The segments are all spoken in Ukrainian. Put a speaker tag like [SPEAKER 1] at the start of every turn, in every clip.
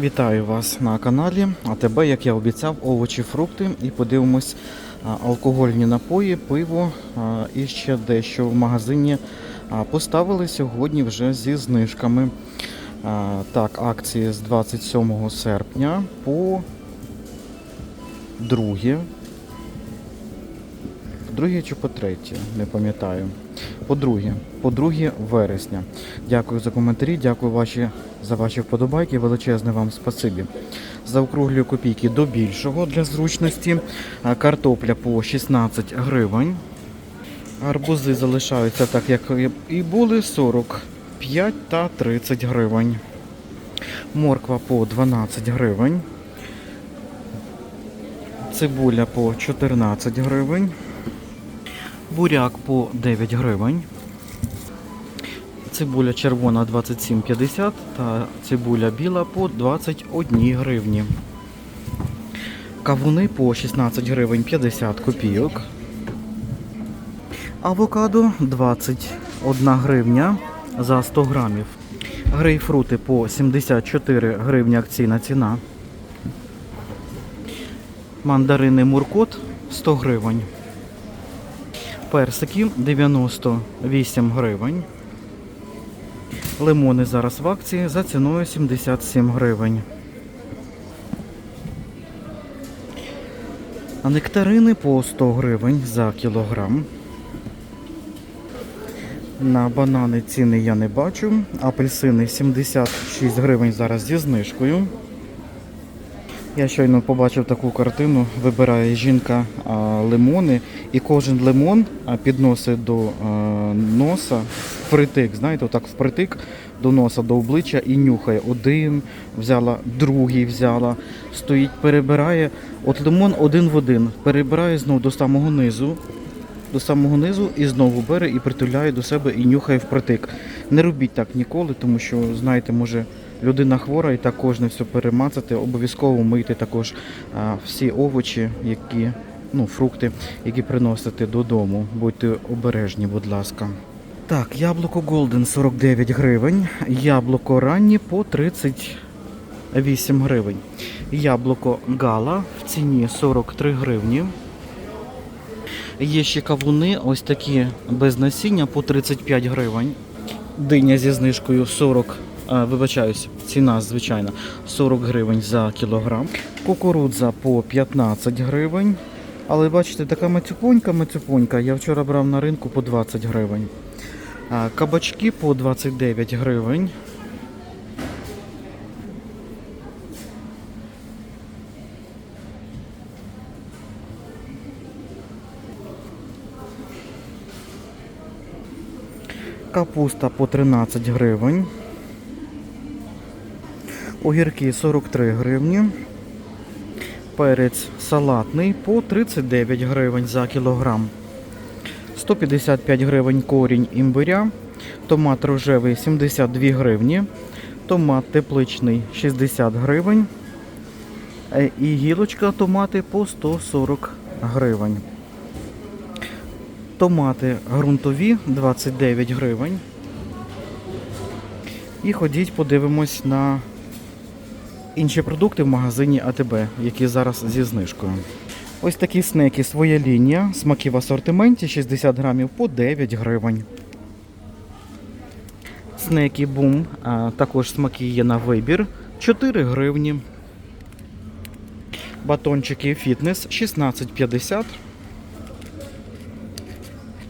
[SPEAKER 1] Вітаю вас на каналі АТБ, як я обіцяв, овочі, фрукти і подивимось алкогольні напої, пиво і ще дещо в магазині поставили сьогодні вже зі знижками. Так, акції з 27 серпня по 2. Друге чи по третє, не пам'ятаю. По друге, по друге вересня. Дякую за коментарі, дякую ваші, за ваші вподобайки. Величезне вам спасибі. Заокруглюю копійки до більшого для зручності. Картопля по 16 гривень. Арбузи залишаються так, як і були 45 та 30 гривень. Морква по 12 гривень. Цибуля по 14 гривень. Буряк по 9 гривень. Цибуля червона 27,50 та цибуля біла по 21 гривні. Кавуни по 16 гривень 50 копійок. Авокадо 21 гривня за 100 грамів. Грейпфрути по 74 гривні акційна ціна. Мандарини Муркот 100 гривень. Персики 98 гривень. Лимони зараз в акції за ціною 77 гривень. А нектарини по 100 гривень за кілограм. На банани ціни я не бачу. Апельсини 76 гривень зараз зі знижкою. Я щойно побачив таку картину. Вибирає жінка лимони, і кожен лимон підносить до носа впритик. Знаєте, отак впритик до носа, до обличчя і нюхає. Один взяла, другий взяла, стоїть, перебирає. От лимон один в один. Перебирає знову до самого низу. До самого низу і знову бере і притуляє до себе і нюхає впритик. Не робіть так ніколи, тому що, знаєте, може людина хвора і також не все перемацати. Обов'язково мийте також всі овочі, які, ну, фрукти, які приносите додому. Будьте обережні, будь ласка. Так, яблуко Golden 49 гривень, яблуко ранні по 38 гривень. Яблуко Гала в ціні 43 гривні. Є ще кавуни, ось такі без насіння по 35 гривень. Диня зі знижкою 40, а, вибачаюсь, ціна звичайна 40 гривень за кілограм. Кукурудза по 15 гривень. Але бачите, така мацюпонька, мацюпонька. Я вчора брав на ринку по 20 гривень. Кабачки по 29 гривень. Капуста по 13 гривень. Огірки 43 гривні. Перець салатний по 39 гривень за кілограм. 155 гривень корінь імбиря. Томат рожевий 72 гривні. Томат тепличний 60 гривень. Е, І гілочка томати по 140 гривень. Томати ґрунтові 29 гривень. І ходіть, подивимось на інші продукти в магазині АТБ, які зараз зі знижкою. Ось такі снеки своя лінія. Смаки в асортименті 60 грамів по 9 гривень. Снеки бум. а, Також смаки є на вибір 4 гривні. Батончики фітнес 16,50.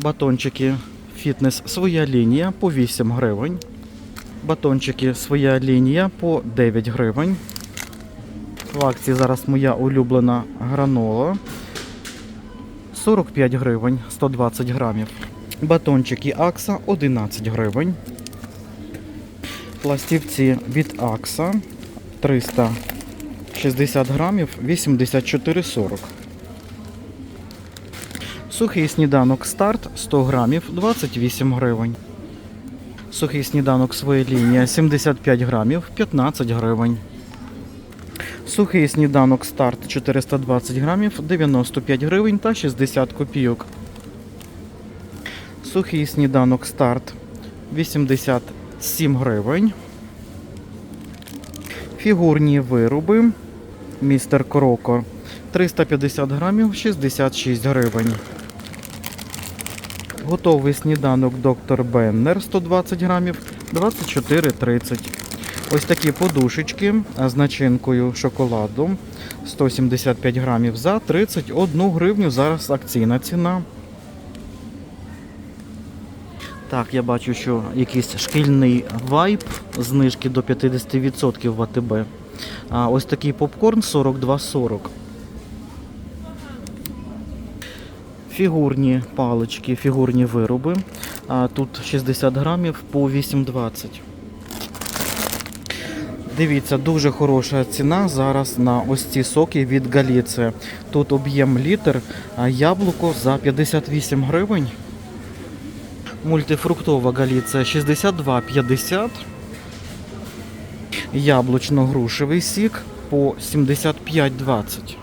[SPEAKER 1] Батончики фітнес своя лінія по 8 гривень. Батончики своя лінія по 9 гривень. В акції зараз моя улюблена гранола. 45 гривень, 120 грамів. Батончики Акса 11 гривень. Пластівці від Акса 360 грамів 84,40. Сухий сніданок старт 100 грамів 28 гривень. Сухий сніданок своя лінія 75 грамів 15 гривень. Сухий сніданок старт 420 грамів 95 гривень та 60 копійок. Сухий сніданок старт 87 гривень. Фігурні вироби. Містер Кроко 350 грамів 66 гривень. Готовий сніданок доктор Беннер 120 грамів 24,30. Ось такі подушечки з начинкою шоколаду 175 грамів за 31 гривню. Зараз акційна ціна. Так, я бачу, що якийсь шкільний вайп, знижки до 50% в АТБ. А ось такий попкорн 42,40. Фігурні палички, фігурні вироби. Тут 60 грамів по 8,20. Дивіться, дуже хороша ціна зараз на ось ці соки від Галіце. Тут об'єм літр, яблуко за 58 гривень. Мультифруктова галіця 62,50. Яблучно-грушевий сік по 75,20.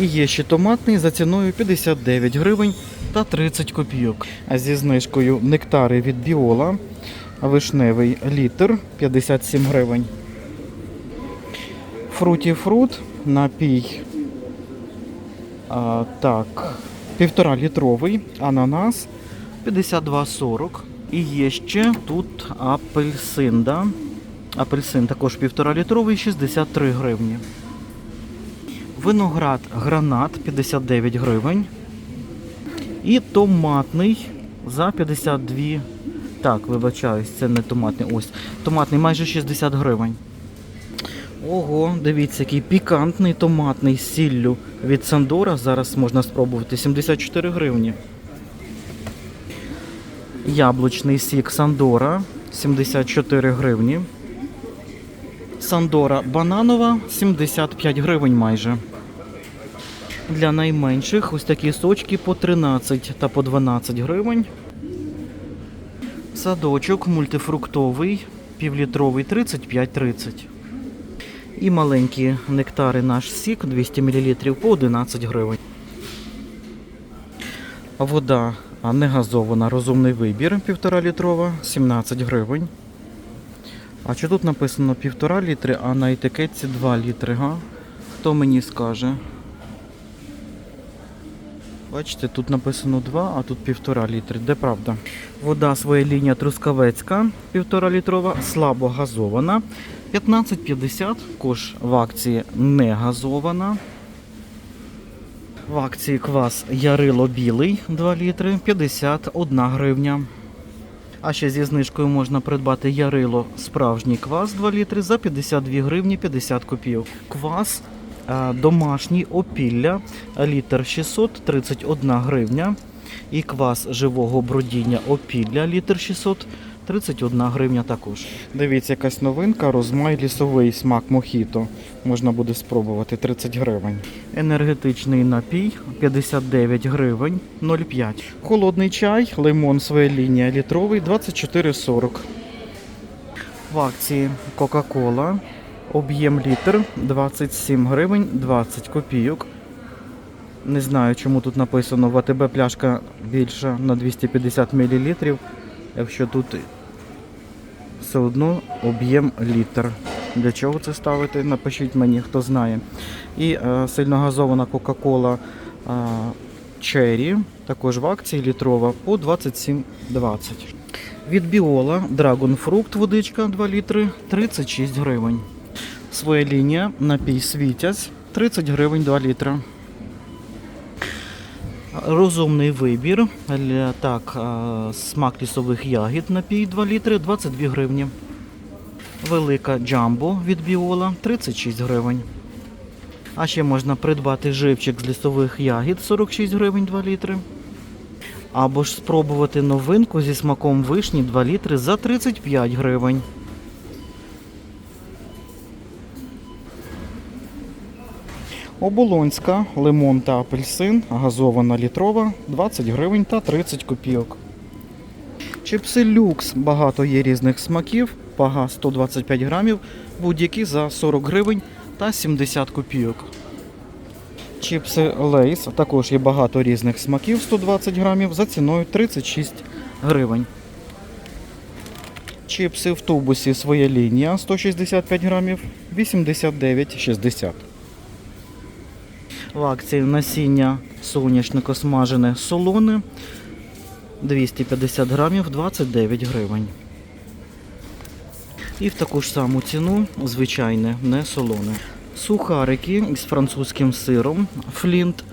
[SPEAKER 1] І є ще томатний за ціною 59 гривень та 30 копійок. А зі знижкою нектари від Біола. Вишневий літр 57 гривень. Фруті фрут напій. А, так, півтора літровий ананас 52,40. І є ще тут апельсин. Да? Апельсин також півтора літровий 63 гривні. Виноград гранат 59 гривень. І томатний за 52. Так, вибачаюсь, це не томатний. Ось. Томатний майже 60 гривень. Ого, дивіться, який пікантний томатний з сіллю від Сандора. Зараз можна спробувати 74 гривні. Яблучний сік Сандора 74 гривні. Сандора бананова 75 гривень майже. Для найменших ось такі сочки по 13 та по 12 гривень. Садочок мультифруктовий, півлітровий 35-30. І маленькі нектари наш сік 200 мл по 11 гривень. Вода а, не газована, розумний вибір 1,5 літрова 17 гривень. А чи тут написано 1,5 літри, а на етикетці 2 літри, га? Хто мені скаже? Бачите, тут написано 2, а тут 1,5 літри. Де правда? Вода своя лінія Трускавецька, 1,5 літрова, слабо газована. 15,50, кош в акції не газована. В акції квас Ярило білий 2 літри 51 гривня. А ще зі знижкою можна придбати Ярило справжній квас 2 літри за 52 гривні 50 копійок. Квас домашній опілля літр 631 гривня. І квас живого бродіння опілля літр 631 гривня також. Дивіться, якась новинка, розмай лісовий смак мохіто. Можна буде спробувати 30 гривень. Енергетичний напій 59 гривень 0,5. Холодний чай, лимон своя лінія літровий 24,40. В акції Кока-Кола. Об'єм літр 27 гривень 20 копійок. Не знаю, чому тут написано в АТБ пляшка більша на 250 мл, якщо тут все одно об'єм літр. Для чого це ставити? Напишіть мені, хто знає. І е, сильногазована Кока-Кола е, Cherry, також в акції літрова по 27,20. Від Біола Dragon Fruit водичка 2 літри 36 гривень. Своя лінія напій світязь 30 гривень 2 літра. Розумний вибір. Так, смак лісових ягід напій 2 літри 22 гривні. Велика джамбо від Біола 36 гривень. А ще можна придбати живчик з лісових ягід 46 гривень 2 літри. Або ж спробувати новинку зі смаком вишні 2 літри за 35 гривень. Оболонська, лимон та апельсин, газована літрова 20 гривень та 30 копійок. Чипси люкс, багато є різних смаків, вага 125 грамів, будь-які за 40 гривень та 70 копійок. Чипси Лейс, також є багато різних смаків 120 грамів за ціною 36 гривень. Чипси в тубусі своя лінія 165 грамів 89,60. В акції насіння соняшнико смажене солоне 250 грамів 29 гривень. І в таку ж саму ціну звичайне, не солоне. Сухарики з французьким сиром Флінт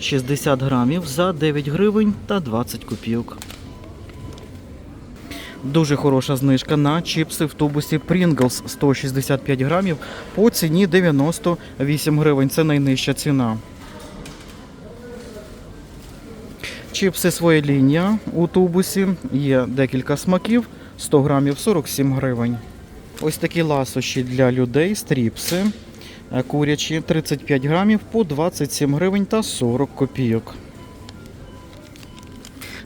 [SPEAKER 1] 60 грамів за 9 гривень та 20 копійок. Дуже хороша знижка на чіпси в тубусі Pringles 165 грамів по ціні 98 гривень. Це найнижча ціна. Чіпси своя лінія у тубусі. Є декілька смаків. 100 грамів 47 гривень. Ось такі ласощі для людей, стріпси. Курячі 35 грамів по 27 гривень та 40 копійок.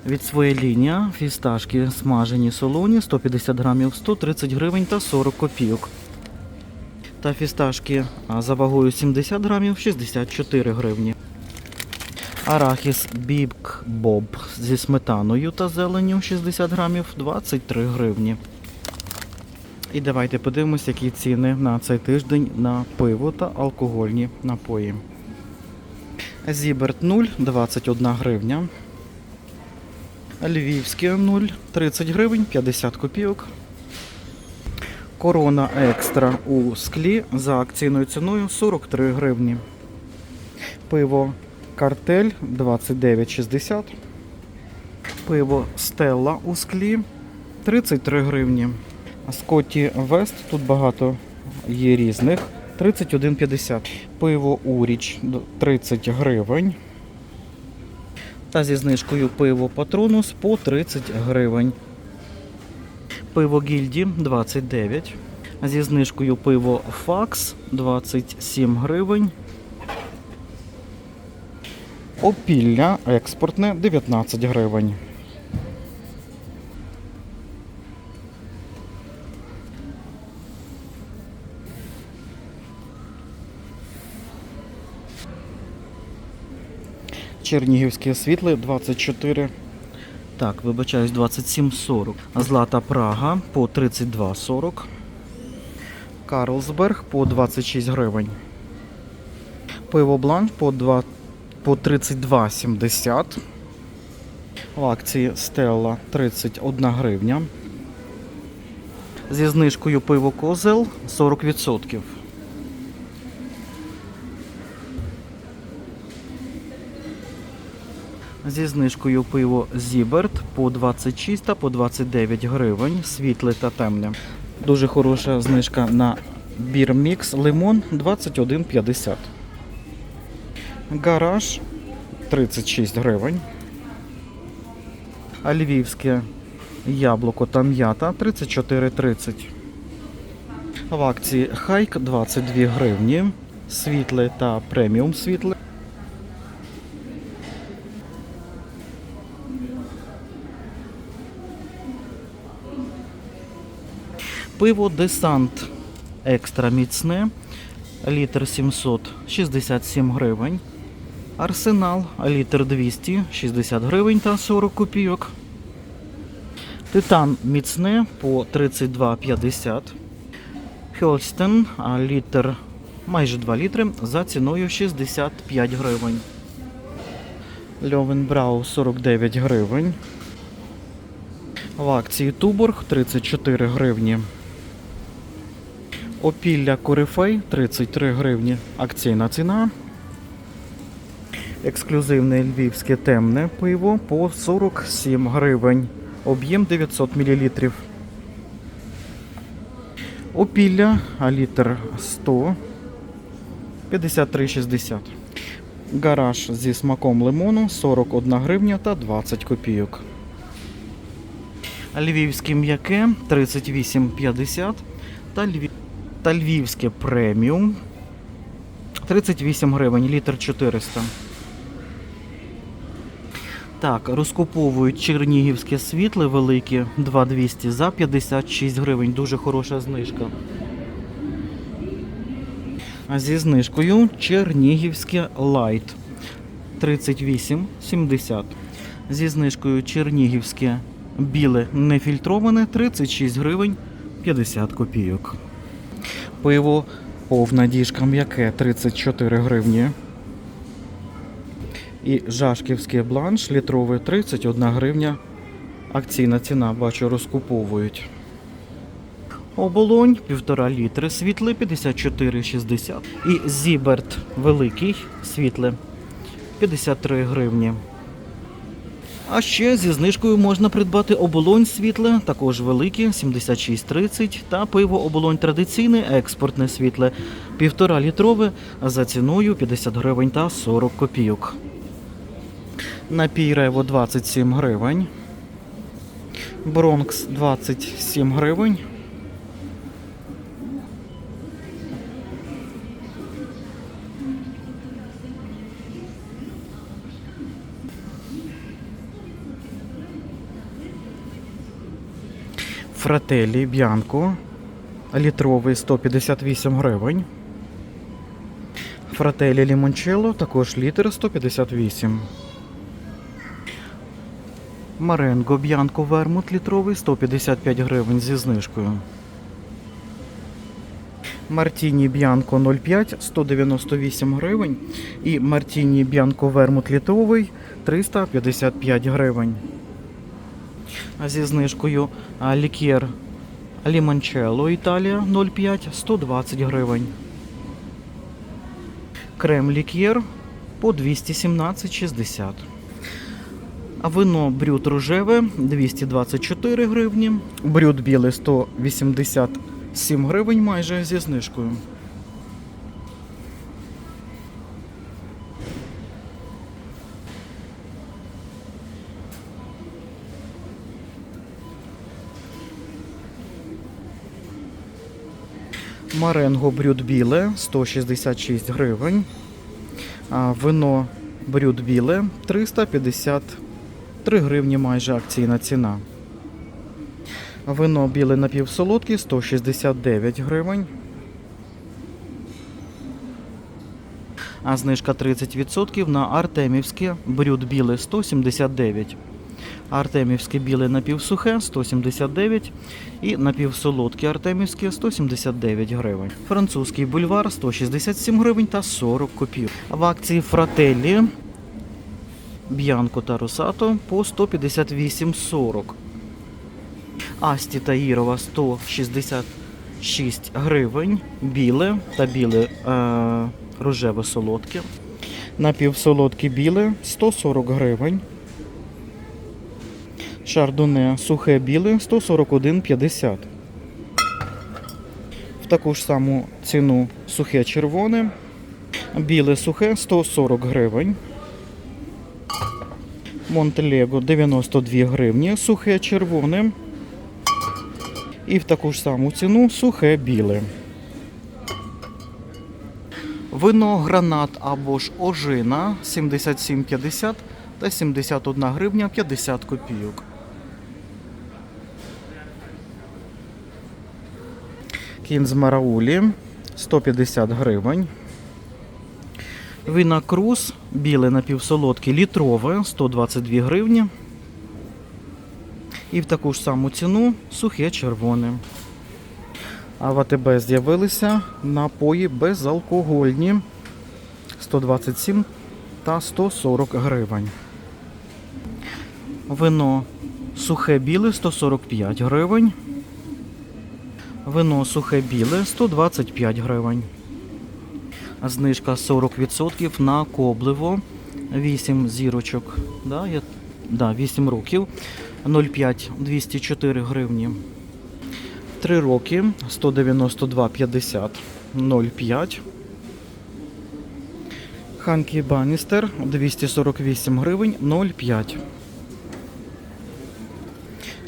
[SPEAKER 1] Від своєї лінія фісташки смажені солоні 150 грамів 130 гривень та 40 копійок. Та фісташки за вагою 70 грамів 64 гривні. Арахіс Бібк Боб зі сметаною та зеленню 60 грамів 23 гривні. І давайте подивимось, які ціни на цей тиждень на пиво та алкогольні напої. Зіберт 0 21 гривня. Львівське 0 30 гривень 50 копійок. Корона екстра у склі за акційною ціною 43 гривні. Пиво картель 29,60. Пиво Стелла у склі 33 гривні. Скотті Вест тут багато є різних 31,50. Пиво Уріч 30 гривень. Та зі знижкою пиво Патронус по 30 гривень. Пиво Гільді 29. Зі знижкою пиво Факс 27 гривень. Опілля експортне 19 гривень. Чернігівське світле 24. Так, вибачаюсь, 27,40. Злата Прага по 32,40. Карлсберг по 26 гривень. Пиво Бланш по 2 по 32,70. В акції Стелла 31 гривня. Зі знижкою пиво Козел 40%. Зі знижкою пиво Зіберт по 26 та по 29 гривень, світле та темне. Дуже хороша знижка на бірмікс лимон 21,50. Гараж 36 гривень. А львівське яблуко та м'ята 34,30. В акції Хайк 22 гривні. Світле та преміум світле. Пиво Десант екстра міцне. Літр 767 гривень. Арсенал літр 260 гривень та 40 копійок. Титан міцне по 32,50. Хьольстен літр майже 2 літри за ціною 65 гривень. Льовенбрау 49 гривень. В акції Туборг 34 гривні. Опілля Корифей 33 гривні. Акційна ціна. Ексклюзивне львівське темне пиво по 47 гривень. Об'єм 900 мл. Опілля, а літр 100 53,60. Гараж зі смаком лимону 41 гривня та 20 копійок. Львівське м'яке 38,50 та, львів... та львівське преміум 38 гривень, літр 400. Так, розкуповують чернігівське світле велике 2200 за 56 гривень. Дуже хороша знижка. А зі знижкою чернігівське лайт 38,70. Зі знижкою чернігівське біле нефільтроване 36 гривень 50 копійок. Пиво повна діжка м'яке 34 гривні. І Жашківський бланш літровий 31 гривня. Акційна ціна, бачу, розкуповують. Оболонь 1,5 літри світле 54,60. І Зіберт великий світле 53 гривні. А ще зі знижкою можна придбати оболонь світле, також велике 76,30 та пиво оболонь традиційне, експортне світле 1,5 літрове за ціною 50 гривень та 40 копійок. Напій Рево 27 гривень. Бронкс 27 гривень. Фрателі Б'янко. Літровий 158 гривень. Фрателі Лімончелло також літр 158. Маренго Б'янко Вермут літровий 155 гривень зі знижкою. Мартіні Б'янко 0,5 198 гривень. І Мартіні Б'янко Вермут літровий 355 гривень. Зі знижкою лікер Лімончелло Італія 0,5 120 гривень. Крем лікер по 217,60. А вино брют рожеве 224 гривні. Брют біле 187 гривень майже зі знижкою. Маренго брют біле 166 гривень. Вино брют біле 353 гривні майже акційна ціна. Вино біле напівсолодке 169 гривень. А знижка 30% на Артемівське брют біле 179. Артемівське біле напівсухе 179 і напівсолодке Артемівське 179 гривень. Французький бульвар 167 гривень та 40 копійок. В акції Фрателлі Б'янко та Росато по 158,40. Асті та Ірова 166 гривень. Біле та біле е, рожеве солодке. Напівсолодке біле 140 гривень. Шардоне сухе біле 141,50. В таку ж саму ціну сухе червоне. Біле сухе 140 гривень. Монтелего 92 гривні, сухе червоне. І в таку ж саму ціну сухе біле. Вино гранат або ж ожина 77,50 та 71 гривня 50 копійок. Кінз Мараулі 150 гривень. Вина Круз біле напівсолодке літрове 122 гривні. І в таку ж саму ціну сухе червоне. А в АТБ з'явилися напої безалкогольні 127 та 140 гривень. Вино сухе біле 145 гривень. Вино сухе біле 125 гривень. Знижка 40% на кобливо. 8 зірочок. Да, я, да, 8 років. 0,5 204 гривні. 3 роки 192,50 0,5. Ханкі Баністер 248 гривень 0,5.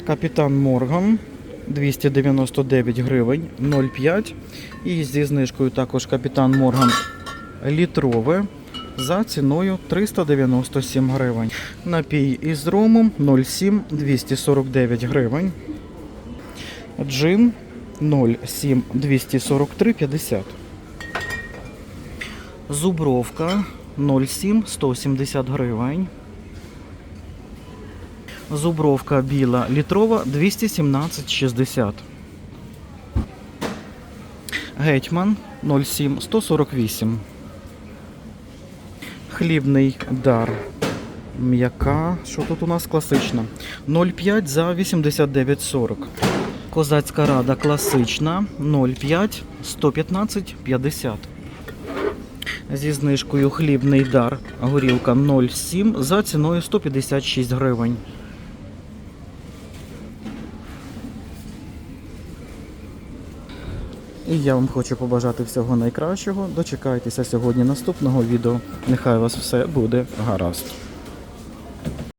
[SPEAKER 1] Капітан Морган 299 гривень 0,5. І зі знижкою також Капітан Морган літрове за ціною 397 гривень. Напій із ромом 0,7 249 гривень. Джин 0,7 243,50. Зубровка 0,7 170 гривень. Зубровка біла літрова 217,60. Гетьман 07 148. Хлібний дар. М'яка. Що тут у нас класична? 0,5 за 89,40. Козацька рада класична 0,5 115,50. Зі знижкою хлібний дар. Горілка 0,7 за ціною 156 гривень. І я вам хочу побажати всього найкращого. Дочекайтеся сьогодні наступного відео. Нехай у вас все буде гаразд.